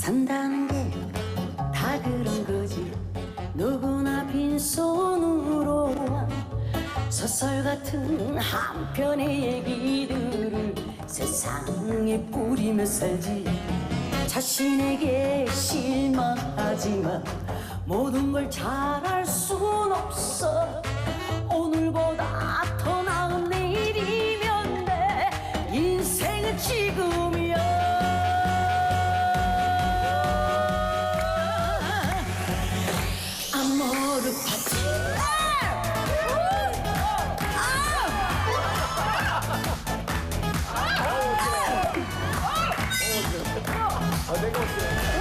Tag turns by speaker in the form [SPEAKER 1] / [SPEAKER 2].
[SPEAKER 1] 산다는 게 다 그런 거지. 누구나 빈손으로 소설 같은 한편의 얘기들을 세상에 뿌리며 살지. 자신에게 실망하지만 모든 걸 잘할 순 없어. 오늘보다 더 나은 내일이면 돼. 인생은 지금이야. 아모르 파티 아모르